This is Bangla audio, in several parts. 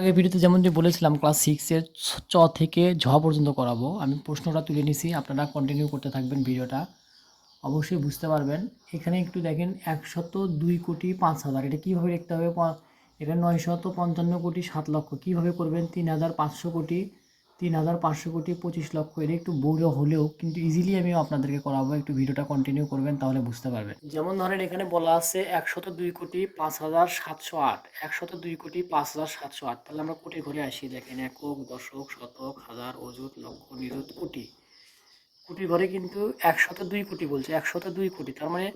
আগের ভিডিওতে যেমন যে বলেছিলাম ক্লাস সিক্সের চ থেকে ঝ পর্যন্ত করাবো। আমি প্রশ্নটা তুলে নিছি, আপনারা কন্টিনিউ করতে থাকবেন ভিডিওটা। অবশ্যই বুঝতে পারবেন। এখানে একটু দেখেন, একশত দুই কোটি পাঁচ হাজার। এটা কীভাবে লিখতে হবে? এটা এখানে নয়শত পঞ্চান্ন কোটি সাত লক্ষ। কীভাবে করবেন? তিন হাজার পাঁচশো কোটি তিন হাজার পাঁচশো কোটি পঁচিশ লক্ষ এটা একটু বড় হলেও কিন্তু ইজিলি আমি আপনাদেরকে করাবো, একটু ভিডিওটা কন্টিনিউ করবেন, তাহলে বুঝতে পারবেন। যেমন ধরেন এখানে বলা আছে একশত দুই কোটি পাঁচ হাজার সাতশো আট, একশত দুই কোটি পাঁচ হাজার সাতশো আট। তাহলে আমরা কোটি ঘরে আসি, দেখেন একক, দশক, শতক, হাজার, অযুত, লক্ষ, নিযুত, কোটি। কোটি ঘরে কিন্তু একশত দুই কোটি বলছে, একশত দুই কোটি। তার মানে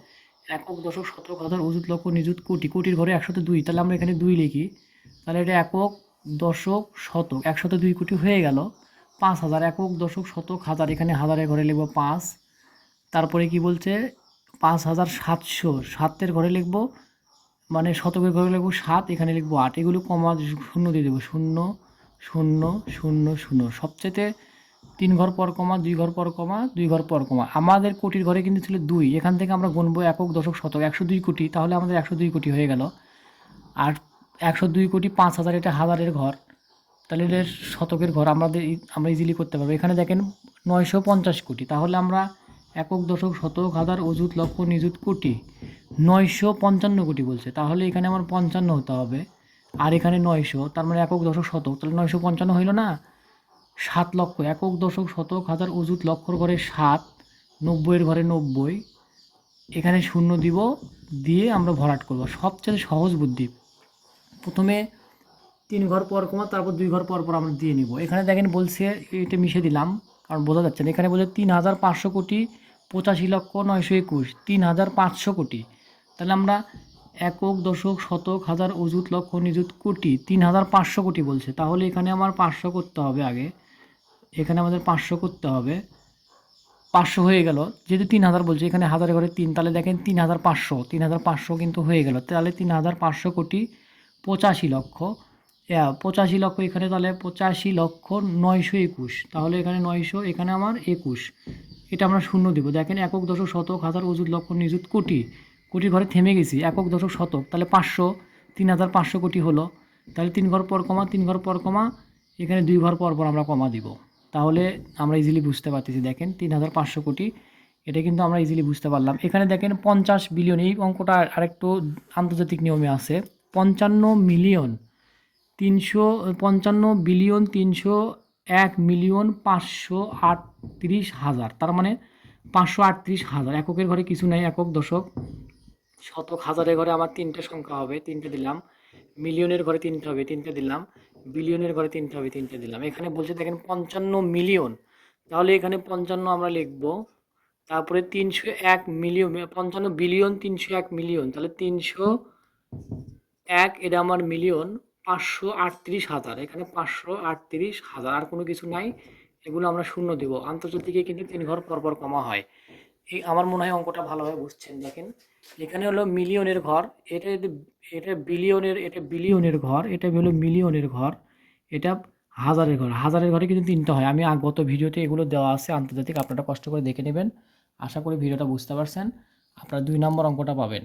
একক, দশক, শতক, হাজার, অযুত, লক্ষ, নিযুত, কোটি। কোটির ঘরে একশত দুই, তাহলে আমরা এখানে দুই লিখি। তাহলে এটা একক দশক শতক, একশত দুই কোটি হয়ে গেল। পাঁচ হাজার একক দশক শতক, হাজার এখানে হাজারের ঘরে লিখব পাঁচ। তারপরে কি বলছে? পাঁচ হাজার সাতশো, সাতের ঘরে লিখব মানে শতকের ঘরে লিখব সাত, এখানে লিখব আট। এগুলো কমা শূন্য দিয়ে দেবো, শূন্য শূন্য শূন্য শূন্য। সবচেয়ে তিন ঘর পর কমা, দুই ঘর পর কমা, দুই ঘর পর কমা। আমাদের কোটির ঘরে কিন্তু ছিল দুই। এখান থেকে আমরা গুনবো একক দশক শতক একশো দুই কোটি, তাহলে আমাদের একশো দুই কোটি হয়ে গেল। আর একশো দুই কোটি পাঁচ হাজার এটা হাজারের ঘর। তাহলে এটা শতকের ঘর আমাদের আমরা ইজিলি করতে পারব। এখানে দেখেন নয়শো পঞ্চাশ কোটি। তাহলে আমরা একক, দশক, শতক, হাজার, অযুত, লক্ষ, নিযুত কোটি নয়শো পঞ্চান্ন কোটি বলছে। তাহলে এখানে আমার পঞ্চান্ন হতে হবে। আর এখানে নয়শো, তার মানে একক, দশক, শতক। তাহলে নয়শো পঞ্চান্ন হইল না? সাত লক্ষ। একক, দশক, শতক, হাজার, অযুত, লক্ষর ঘরে সাত, নব্বইয়ের ঘরে নব্বই। এখানে শূন্য দিব, দিয়ে আমরা ভরাট করব। সবচেয়ে সহজ বুদ্ধি। প্রথমে তিন ঘর পর কমা, তারপর দুই ঘর পর পর আমরা দিয়ে নিব। এখানে দেখেন বলছে, এটা মিশে দিলাম, কারণ বোঝা যাচ্ছে না। এখানে বলছে তিন হাজার পাঁচশো কোটি পঁচাশি লক্ষ নয়শো একুশ, তিন হাজার পাঁচশো কোটি। তাহলে আমরা একক, দশক, শতক, হাজার, অযুত, লক্ষ, নিযুত, কোটি, তিন হাজার পাঁচশো কোটি বলছে। তাহলে এখানে আমার পাঁচশো করতে হবে আগে। এখানে আমাদের পাঁচশো করতে হবে। পাঁচশো হয়ে গেল। যেহেতু তিন হাজার বলছে, এখানে হাজারে ঘরে তিন, তাহলে দেখেন তিন হাজার পাঁচশো, তিন হাজার পাঁচশো কিন্তু হয়ে গেল। তাহলে তিন হাজার পাঁচশো কোটি পঁচাশি লক্ষ। পঁচাশি লক্ষ এখানে তাহলে পঁচাশি লক্ষ নয়শো একুশ। তাহলে এখানে নয়শো, এখানে আমার একুশ। এটা আমরা শূন্য দিব। দেখেন একক দশক শতক হাজার অযুত লক্ষ নিযুত কোটি। কোটির ঘরে থেমে গেছি। একক দশক শতক, তাহলে পাঁচশো, তিন হাজার পাঁচশো কোটি হলো। তাহলে তিন ঘর পর কমা, তিন ঘর পর কমা, এখানে দুই ঘর পর পর আমরা কমা দিব। তাহলে আমরা ইজিলি বুঝতে পারতেছি, দেখেন তিন হাজার পাঁচশো কোটি। এটা কিন্তু আমরা ইজিলি বুঝতে পারলাম। এখানে দেখেন পঞ্চাশ বিলিয়ন এই অঙ্কটা আরেকটু আন্তর্জাতিক নিয়মে আছে। পঞ্চান্ন মিলিয়ন, তিনশো, পঞ্চান্ন বিলিয়ন তিনশো এক মিলিয়ন পাঁচশো আটত্রিশ হাজার। তার মানে পাঁচশো আটত্রিশ হাজার। এককের ঘরে কিছু নাই, একক দশক। শতক হাজারের ঘরে আমার তিনটে সংখ্যা হবে, তিনটে দিলাম। মিলিয়নের ঘরে তিনটে হবে, তিনটে দিলাম। বিলিয়নের ঘরে তিনটে হবে, তিনটে দিলাম। এখানে বলছে দেখেন পঞ্চান্ন মিলিয়ন। তাহলে এখানে পঞ্চান্ন আমরা লিখব। তারপরে তিনশো এক মিলিয়ন, পঞ্চান্ন বিলিয়ন তিনশো এক মিলিয়ন। তাহলে তিনশো এক, এটা আমার মিলিয়ন পাঁচশো আটত্রিশ হাজার। এখানে পাঁচশো আটত্রিশ হাজার, আর কোনো কিছু নাই। এগুলো আমরা শূন্য দেবো। আন্তর্জাতিকে কিন্তু তিন ঘর পরপর কমা হয়। এই আমার মনে হয় অঙ্কটা ভালোভাবে বুঝছেন? দেখেন, এখানে হলো মিলিয়নের ঘর, এটা এটা বিলিয়নের এটা বিলিয়নের ঘর, এটা হলো মিলিয়নের ঘর, এটা হাজারের ঘর। হাজারের ঘরে কিন্তু তিনটা হয়। আমি গত ভিডিওতে এগুলো দেওয়া আছে আন্তর্জাতিক, আপনারা কষ্ট করে দেখে নেবেন। আশা করি ভিডিওটা বুঝতে পারছেন। আপনারা দুই নম্বর অঙ্কটা পাবেন।